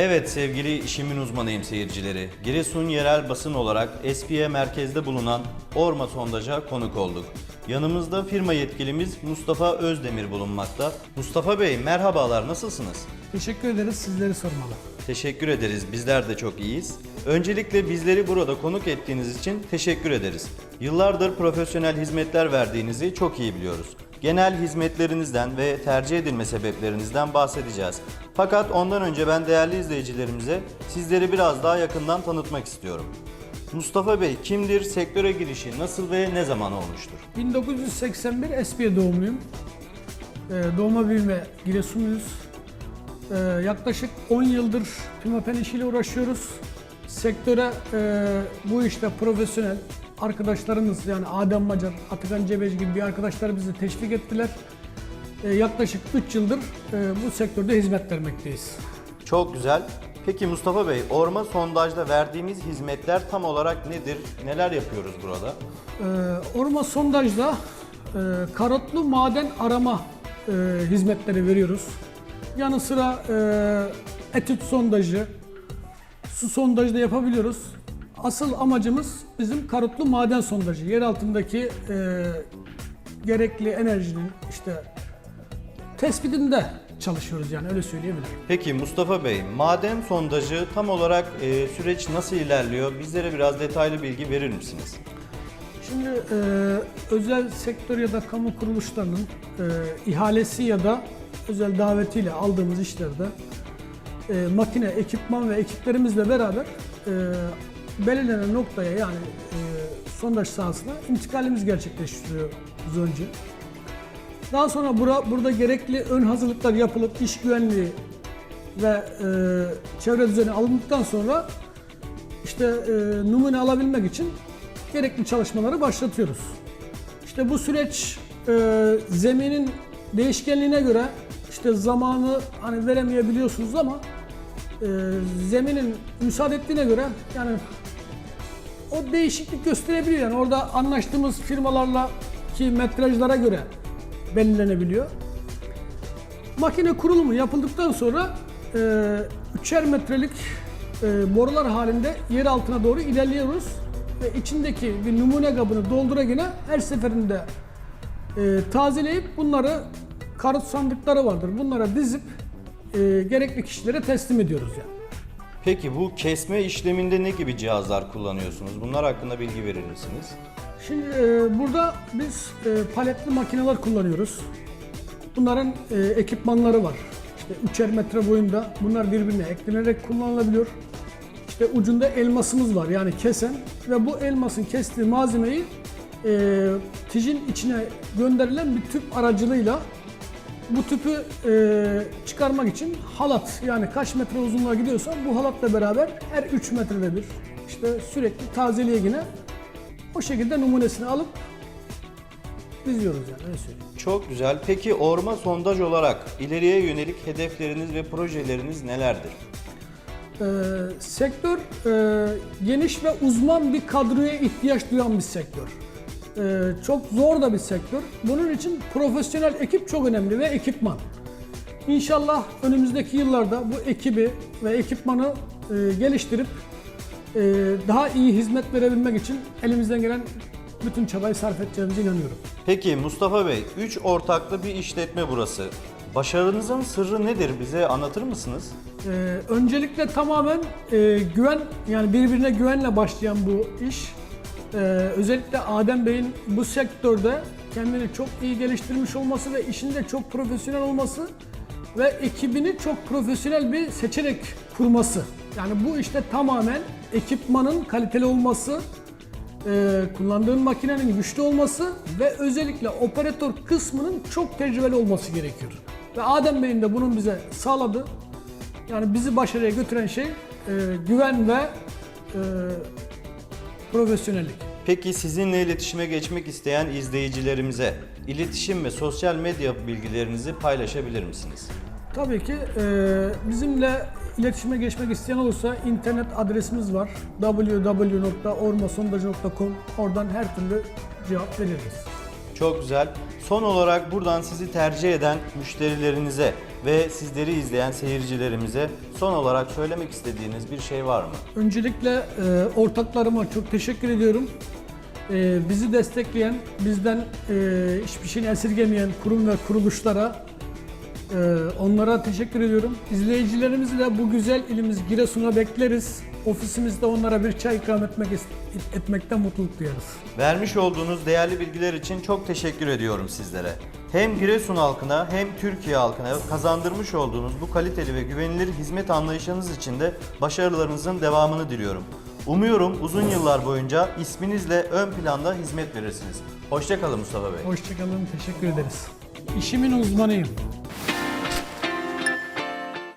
Evet sevgili işimin uzmanıyım seyircileri. Giresun yerel basın olarak SPE merkezde bulunan Orma Sondaj'a konuk olduk. Yanımızda firma yetkilimiz Mustafa Özdemir bulunmakta. Mustafa Bey merhabalar nasılsınız? Teşekkür ederiz. Sizleri sormalı. Teşekkür ederiz. Bizler de çok iyiyiz. Öncelikle bizleri burada konuk ettiğiniz için teşekkür ederiz. Yıllardır profesyonel hizmetler verdiğinizi çok iyi biliyoruz. Genel hizmetlerinizden ve tercih edilme sebeplerinizden bahsedeceğiz. Fakat ondan önce ben değerli izleyicilerimize sizleri biraz daha yakından tanıtmak istiyorum. Mustafa Bey kimdir, sektöre girişi nasıl ve ne zaman olmuştur? 1981 Espiye doğumluyum. Ee, doğma büyüme Giresunluyuz. Ee, yaklaşık 10 yıldır pimapen işiyle uğraşıyoruz. Sektöre e, bu işte profesyonel arkadaşlarımız yani Adem Macar, Atakan Cebeci gibi bir arkadaşlar bizi teşvik ettiler. Ee, yaklaşık 3 yıldır e, bu sektörde hizmet vermekteyiz. Çok güzel. Peki Mustafa Bey, orma sondajda verdiğimiz hizmetler tam olarak nedir? Neler yapıyoruz burada? Ee, Orma sondajda e, karotlu maden arama e, hizmetleri veriyoruz. Yanı sıra e, etüt sondajı, su sondajı da yapabiliyoruz. Asıl amacımız bizim karotlu maden sondajı. Yer altındaki e, gerekli enerjinin işte tespitinde çalışıyoruz yani öyle söyleyebilirim. Peki Mustafa Bey, maden sondajı tam olarak e, süreç nasıl ilerliyor? Bizlere biraz detaylı bilgi verir misiniz? Şimdi e, özel sektör ya da kamu kuruluşlarının e, ihalesi ya da özel davetiyle aldığımız işlerde e, makine, ekipman ve ekiplerimizle beraber e, belirlenen noktaya yani e, sondaj sahasına intikalimiz gerçekleştiriyoruz önce. Daha sonra bura, burada gerekli ön hazırlıklar yapılıp iş güvenliği ve e, çevre düzeni alındıktan sonra işte e, numune alabilmek için gerekli çalışmaları başlatıyoruz. İşte bu süreç e, zeminin değişkenliğine göre işte zamanı hani veremeyebiliyorsunuz ama e, zeminin müsaade ettiğine göre yani o değişiklik gösterebiliyor. Yani orada anlaştığımız firmalarla ki metrajlara göre belirlenebiliyor. Makine kurulumu yapıldıktan sonra e, üçer metrelik e, borular halinde yer altına doğru ilerliyoruz ve içindeki bir numune kabını doldura yine her seferinde e, tazeleyip bunları karot sandıkları vardır. Bunlara dizip e, gerekli kişilere teslim ediyoruz yani. Peki bu kesme işleminde ne gibi cihazlar kullanıyorsunuz? Bunlar hakkında bilgi verir misiniz? Şimdi e, burada biz e, paletli makineler kullanıyoruz. Bunların e, ekipmanları var. İşte üçer metre boyunda bunlar birbirine eklenerek kullanılabiliyor. İşte ucunda elmasımız var yani kesen ve bu elmasın kestiği malzemeyi e, tijin içine gönderilen bir tüp aracılığıyla bu tüpü e, çıkarmak için halat yani kaç metre uzunluğa gidiyorsa bu halatla beraber her 3 metrede bir işte sürekli tazeliğe yine o şekilde numunesini alıp diziyoruz yani öyle söyleyeyim. Çok güzel. Peki orma sondaj olarak ileriye yönelik hedefleriniz ve projeleriniz nelerdir? Ee, sektör e, geniş ve uzman bir kadroya ihtiyaç duyan bir sektör. Ee, çok zor da bir sektör. Bunun için profesyonel ekip çok önemli ve ekipman. İnşallah önümüzdeki yıllarda bu ekibi ve ekipmanı e, geliştirip e, daha iyi hizmet verebilmek için elimizden gelen bütün çabayı sarf edeceğimize inanıyorum. Peki Mustafa Bey, 3 ortaklı bir işletme burası. Başarınızın sırrı nedir? Bize anlatır mısınız? Ee, öncelikle tamamen e, güven yani birbirine güvenle başlayan bu iş. Ee, özellikle Adem Bey'in bu sektörde kendini çok iyi geliştirmiş olması ve işinde çok profesyonel olması ve ekibini çok profesyonel bir seçerek kurması. Yani bu işte tamamen ekipmanın kaliteli olması, e, kullandığın makinenin güçlü olması ve özellikle operatör kısmının çok tecrübeli olması gerekiyor. Ve Adem Bey'in de bunun bize sağladı. Yani bizi başarıya götüren şey e, güven ve e, profesyonellik. Peki sizinle iletişime geçmek isteyen izleyicilerimize iletişim ve sosyal medya bilgilerinizi paylaşabilir misiniz? Tabii ki e, bizimle iletişime geçmek isteyen olursa internet adresimiz var www.ormasondacı.com oradan her türlü cevap veririz. Çok güzel. Son olarak buradan sizi tercih eden müşterilerinize ve sizleri izleyen seyircilerimize son olarak söylemek istediğiniz bir şey var mı? Öncelikle e, ortaklarıma çok teşekkür ediyorum. E, bizi destekleyen, bizden e, hiçbir şeyini esirgemeyen kurum ve kuruluşlara e, onlara teşekkür ediyorum. İzleyicilerimizi de bu güzel ilimiz Giresun'a bekleriz. Ofisimizde onlara bir çay ikram etmek etmekten mutluluk duyarız. Vermiş olduğunuz değerli bilgiler için çok teşekkür ediyorum sizlere. Hem Giresun halkına hem Türkiye halkına kazandırmış olduğunuz bu kaliteli ve güvenilir hizmet anlayışınız için de başarılarınızın devamını diliyorum. Umuyorum uzun yıllar boyunca isminizle ön planda hizmet verirsiniz. Hoşçakalın Mustafa Bey. Hoşçakalın, teşekkür ederiz. İşimin uzmanıyım.